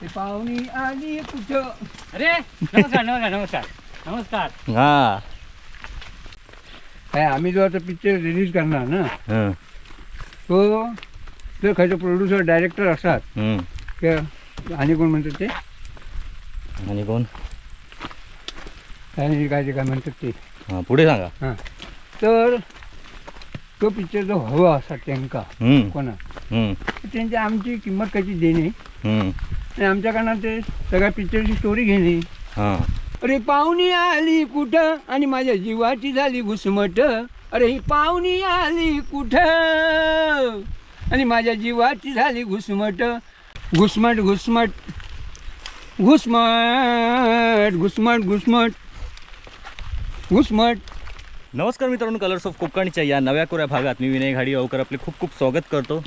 ते पाहुणी आली कुठं अरे नमस्कार नमस्कार नमस्कार. नमस्कार. हा. काय आम्ही जो आता पिक्चर रिलीज करणार ना हं, तो तो खायचं प्रोड्युसर डायरेक्टर असतात. हं. ते आणि कोण म्हणतात ते? आणि कोण? काय नाही, काय ते काय म्हणतात ते. हा, पुढे सांगा. हां. तर तो पिक्चर जो हवा असा त्यांका हं, कोणा हं, त्यांची आमची किंमत कशी देणे? हं. आणि आमच्याकडनं ते सगळ्या पिक्चरची स्टोरी घेणे. हा. अरे पाहुणी आली कुठं? आणि माझ्या जीवाची झाली घुसमट. अरे ही पाहुणी आली कुठं? आणि माझ्या जीवाची झाली घुसमट. घुसमट घुसमट. घुसमट घुसमट घुसमट. घुसमट. नमस्कार मित्रांनो कलर्स ऑफ कोकणच्या या नव्या कोऱ्या भागात मी विनय घाडी अवकर आपले खूप खूप स्वागत करतो.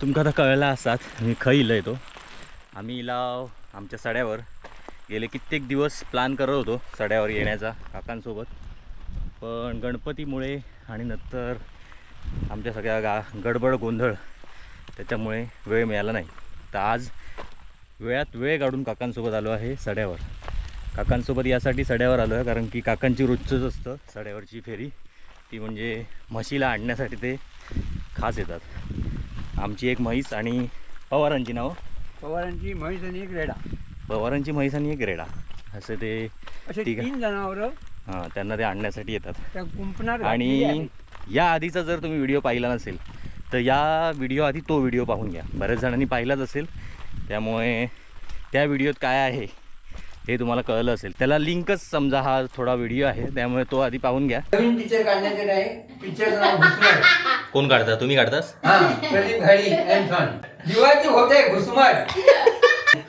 तुमका आता कळला असात मी खै इलं येतो आम्ही इलाव आमच्या सड्यावर गेले कित्येक दिवस प्लॅन करत होतो सड्यावर येण्याचा काकांसोबत. पण गणपतीमुळे आणि नंतर आमच्या सगळ्या गा गडबड गोंधळ त्याच्यामुळे वेळ मिळाला नाही. तर आज वेळात वेळ काढून काकांसोबत आलो आहे सड्यावर. काकांसोबत यासाठी सड्यावर आलो आहे कारण की काकांची रोजचंच असतं सड्यावरची फेरी. ती म्हणजे म्हशीला आणण्यासाठी ते खास येतात. आमची एक म्हैस आणि पवारांची नावं. पवारांची म्हैस आणि एक रेडा. पवारांची म्हैस आणि एक रेडा. असे ते असे ठीक आहे. तीन जनावरं हां त्यांना ते आणण्यासाठी येतात. त्या कुंपणार घातलेली आणि आहेत. या आधीचा जर तुम्ही व्हिडिओ पाहिला नसेल तर या व्हिडिओ आधी तो व्हिडिओ पाहून घ्या. बऱ्याच जणांनी पाहिलाच असेल. त्यामुळे त्या व्हिडिओत काय आहे हे तुम्हाला कळलं असेल. त्याला लिंकच समजा हा थोडा व्हिडिओ आहे त्यामुळे तो आधी पाहून घ्या. नवीन पिक्चर काढण्याचे नाही पिक्चरचं नाव घुसमट कोण काढता? तुम्ही काढतास? हा प्रदीप घाडी अँड सन जीवाची होते घुसमट.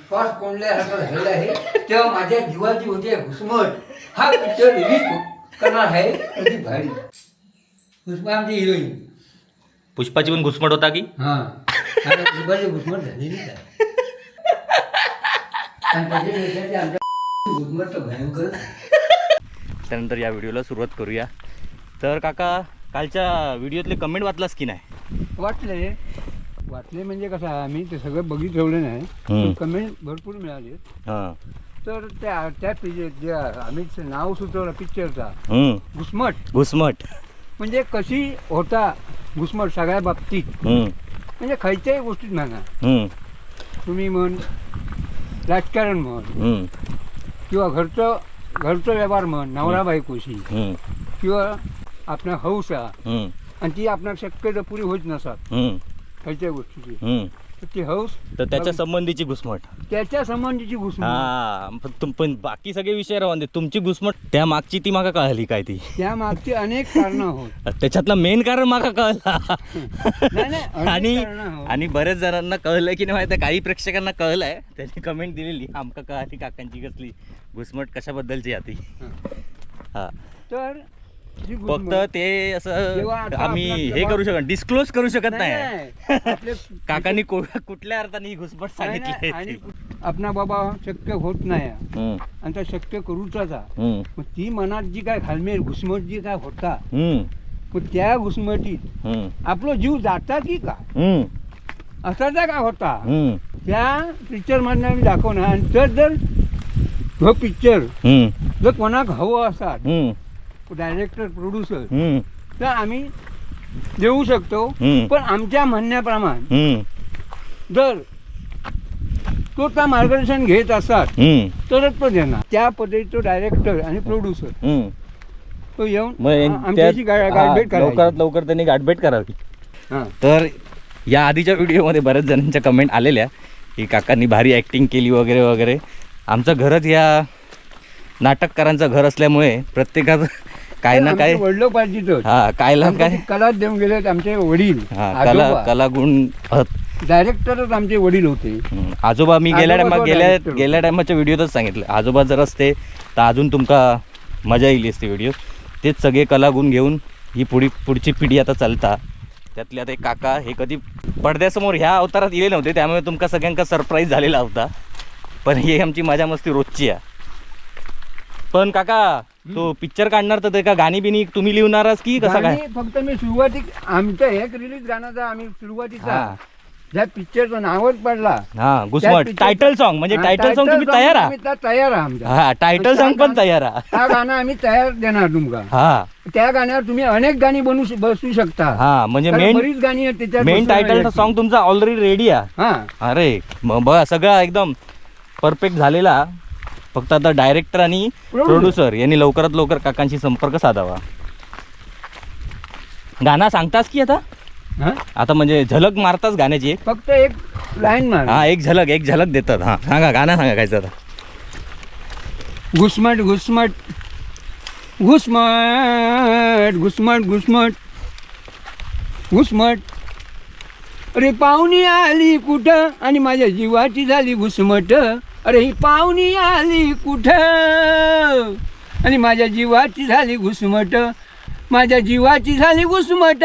श्वास कोंडल्यासारखं झालेलं आहे. तेव्हा माझ्या जीवाची होते घुसमट. हा पिक्चर रिलीज करणार आहे प्रदीप घाडी घुसमट आमची हिरोईन. पुष्पाची पण घुसमट होता की? हा. जीवाची घुसमट आहे. आणि त्याच्यापेक्षा ते आमच्या घुसमट तर भयंकर. त्यानंतर या व्हिडिओला सुरुवात करूया. तर काका कालच्या व्हिडिओतले कमेंट वाचलास की नाही? वाटले वाटले म्हणजे कसं आहे, आम्ही ते सगळं बघित ठेवलं नाही. कमेंट भरपूर मिळाले हां तर त्या त्या पिक्चर जे आम्ही नाव सुचवलं पिक्चरचा हम्म. घुसमट घुसमट म्हणजे कशी होता घुसमट सगळ्या बाबतीत हम्म. म्हणजे खयच्याही गोष्टीत म्हणा हम्म. तुम्ही म्हण राजकारण म्हण हम्म. किंवा घरचं घरचं व्यवहार म्हण नवरा बायकोशी हम्म. किंवा आपल्या हौसा हम्म. आणि ती आपल्या शक्यतो पुरी होत हम्म. खयच्या गोष्टीची. हम्म. तर ती हौस तर त्याच्या संबंधीची घुसमट. त्याच्या संबंधीची घुसमट. हा पण तुम- पण बाकी सगळे विषय राहून दे. तुमची घुसमट त्या मागची ती माका कळली काय ती? त्या मागची अनेक कारणं होत. त्याच्यातलं मेन कारण माका कळला. नाही, नाही, अनेक आणि कारणं हो. आणि बऱ्याच जणांना कळलं की नाही माहिती काही प्रेक्षकांना कळलंय. त्यांनी कमेंट दिलेली आमका कळाली काकांची कसली घुसमट कशाबद्दलची आती हा. हा. तर फक्त घुसमट- ते असं आम्ही हे करू शकत डिस्क्लोज करू शकत नाही, काकांनी कुठल्या अर्थाने ही नाही, सांगितली आणि आपला बाबा शक्य होत नाही. आणि त्या शक्य मग ती मनात जी काय घालमेल घुसमट जी काय होता मग त्या घुसमटीत आपला जीव जाता की का हम्म, असाचा का होता? त्या पिक्चर मधनं आम्ही दाखवणार. आणि तर जर पिक्चर जर कोणाक हवं असतात डायरेक्टर प्रोड्युसर हम्म, तर आम्ही देऊ शकतो हम्म, पण आमच्या म्हणण्याप्रमाणे हम्म, जर तो त्या मार्गदर्शन घेत असतात हम्म, तरच तो देणार. त्या पद्धतीचा डायरेक्टर आणि प्रोड्युसर हम्म. तो येऊन मग आ- आमच्याशी गा- हा, गाठभेट लवकरात करायची. लवकर त्यांनी गाठभेट करावी. हां. तर या आधीच्या व्हिडिओमध्ये बऱ्याच जणांच्या कमेंट आलेल्या की काकांनी भारी ॲक्टिंग केली वगैरे वगैरे. आमचं घरच या नाटककारांचं घर असल्यामुळे प्रत्येकाचं काय ना काय? वडलो पाहिजे हा काय ना काय? कला देऊन गेले आमचे वडील हा कला कलागुण आहेत. डायरेक्टरच आमचे वडील होते. आजोबा मी गेल्या टायमा गेल्या. गेल्या टायमाच्या व्हिडिओतच सांगितलं. आजोबा जर असते तर अजून तुमका मजा येईल असते व्हिडिओ. तेच सगळे कलागुण घेऊन ही पुढी पुढची पिढी आता चालता. त्यातले आता एक काका हे कधी पडद्यासमोर ह्या अवतारात येले नव्हते त्यामुळे तुमका सगळ्यांका सरप्राईज झालेला होता. पण ही आमची मजा मस्ती रोजची आहे. पण काका तो पिक्चर काढणार तर ते का गाणी बिनी तुम्ही लिहिणारच की कसं काय? गाणी फक्त मी सुरुवाती आमच्या एक रिलीज गाण्याचा आम्ही सुरुवातीचा हा. ज्या पिक्चरचं नावच पडला. हा घुसमट. picture- टायटल सॉन्ग म्हणजे हा, टायटल सॉन्ग तुम्ही तयार आहात? आम्ही त्या तयार आहे आमच्या. हा टायटल सॉन्ग पण तयार आहात. त्या गाणं आम्ही तयार देणार तुमका हा. त्या गाण्यावर तुम्ही अनेक गाणी बनवू श- बसू शकता. हा म्हणजे कारण मेन बरीच गाणी आहेत त्याच्यात मेन. टायटल सॉन्ग तुमचा ऑलरेडी रेडी आहे. हा. अरे बघा सगळा एकदम परफेक्ट झालेला. फक्त आता डायरेक्टर आणि. प्रोड्युसर यांनी लवकरात लवकर काकांशी संपर्क साधावा. गाणं सांगतास की आता? हा? आता म्हणजे झलक मारताच गाण्याची एक? फक्त एक लाईन मार. हा एक झलक एक झलक देतात. हा सांगा गाणं सांगा कायचं आता. घुसमट घुसमट. घुसमट घुसमट घुसमट. घुसमट. अरे पाहुणी आली कुठं? आणि माझ्या जीवाची झाली घुसमट. अरे ही पाहुणी आली कुठं? आणि माझ्या जीवाची झाली घुसमट. माझ्या जीवाची झाली घुसमट.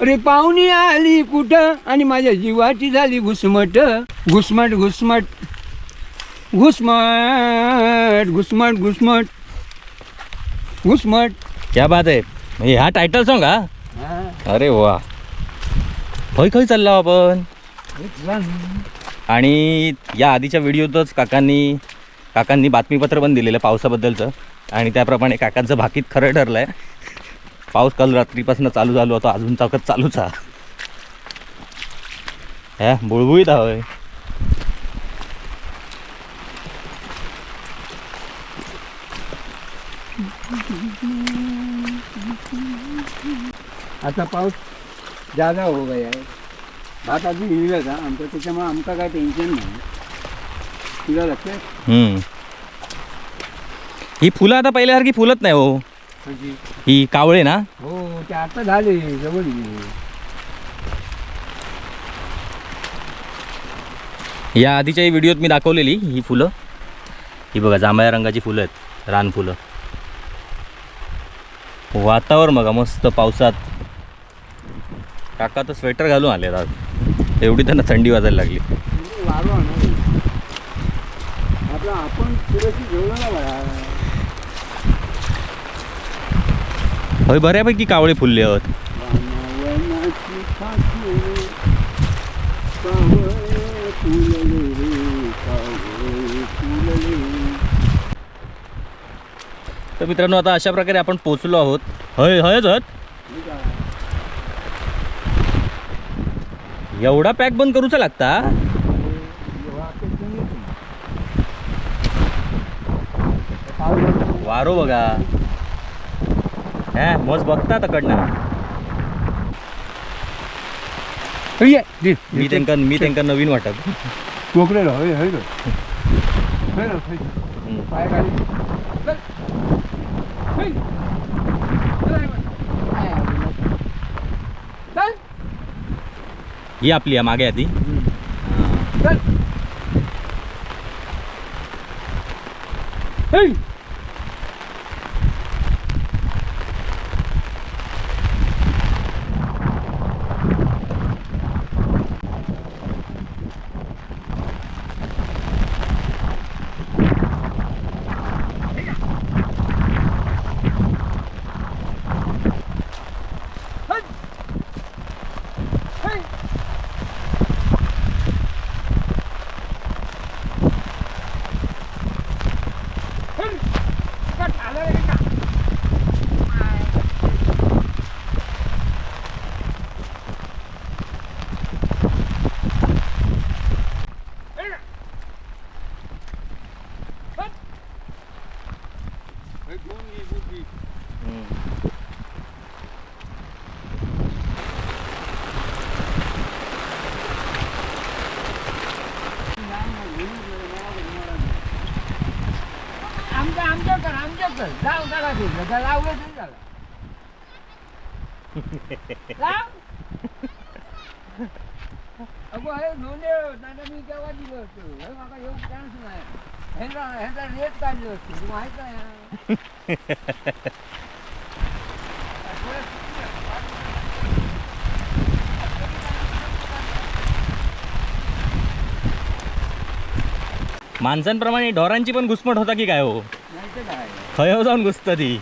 अरे पाहुणी आली कुठं? आणि माझ्या जीवाची झाली घुसमट. घुसमट घुसमट. घुसमट घुसमट घुसमट. घुसमट. क्या बात आहे. म्हणजे हा टायटल सॉन्ग हा? अरे वा. खय खय चाललो आपण. आणि या आधीच्या व्हिडिओतच काकांनी काकांनी बातमीपत्र पण दिलेलं पावसाबद्दलचं. आणि त्याप्रमाणे काकांचं भाकीत खरं ठरलं आहे पाऊस काल रात्रीपासून चालू झालो होता अजून ताकद चालूच हा ह्या बुळबुळीत हवंय आता पाऊस जादा हो गया है भात अजून हिरव्या का आमचं त्याच्यामुळे आमका काय टेन्शन नाही. तुला लक्षात? हम्म. ही फुलं आता पहिल्यासारखी फुलत नाही हो. म्हणजे ही कावळे ना? हो ते आता झाले जवळ गेले. या आधीच्याही व्हिडिओत मी दाखवलेली ही फुलं. ही बघा जांभळ्या रंगाची फुलं आहेत रान फुलं. वातावरण बघा मस्त पावसात. काका तर स्वेटर घालून आले आज. एवढी त्यांना थंडी वाजायला लागली. आपण होय बऱ्यापैकी कावळे फुलले आहेत. तर मित्रांनो आता अशा प्रकारे आपण पोचलो आहोत. हय हयच आहोत हे काय? एवढा पॅक बंद करूचा लागता? वारो बघा. हा मस्त बघता तकडनं मी दे. त्यांका मी त्यांका नवीन वाटत. कोकरेल होय. पाय. चल. होय. चल आहे बघ. आहे, आहे. चल. ही आपली आहे मागे आधी चल. ये. आमच्या आमच्याकडे आमच्याकडे जाऊ करा ते लावलं तरी झालं लाव अगो हे नोंदे दादा मी केव्हा दिलं होतं? हे माका येऊ चान्स नाही. ह्याचा ह्याचा रेट काढलं असतं तुला माहीत माणसांप्रमाणे ढोरांची पण घुसमट होता की काय हो? खय जाऊन घुसतं ती.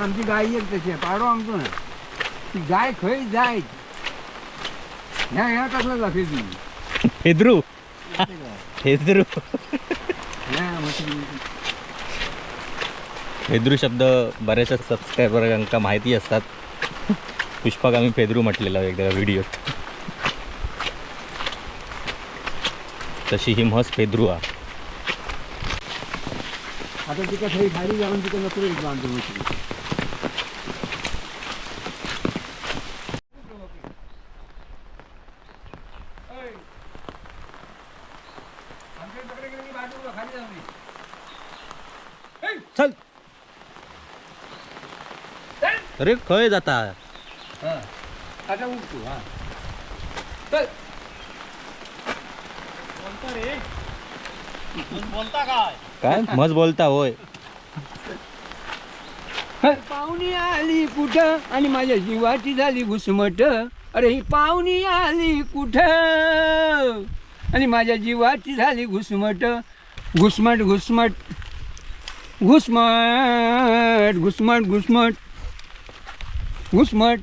आमची गाई एक तशी पाडो आमचं ना ती गाय खंय जाय. ह्या ह्या कसला दाखवी ती? ह्या म्हटली फेद्रू शब्द बऱ्याचशा सबस्क्रायबरांका माहिती असतात. पुष्पाक आम्ही फेद्रू म्हटलेला एकदा व्हिडिओत तशी ही म्हस फेद्रू हा आता तिका खाली जाऊन नको चल. अरे खय जाता. आता हा. चल. काय? म्हस बोलता होय. पाहुणी आली कुठं? आणि माझ्या जीवाची झाली घुसमट. अरे ही पाहुणी आली कुठं? आणि माझ्या जीवाची झाली घुसमट. घुसमट घुसमट. घुसमट घुसमट घुसमट. घुसमट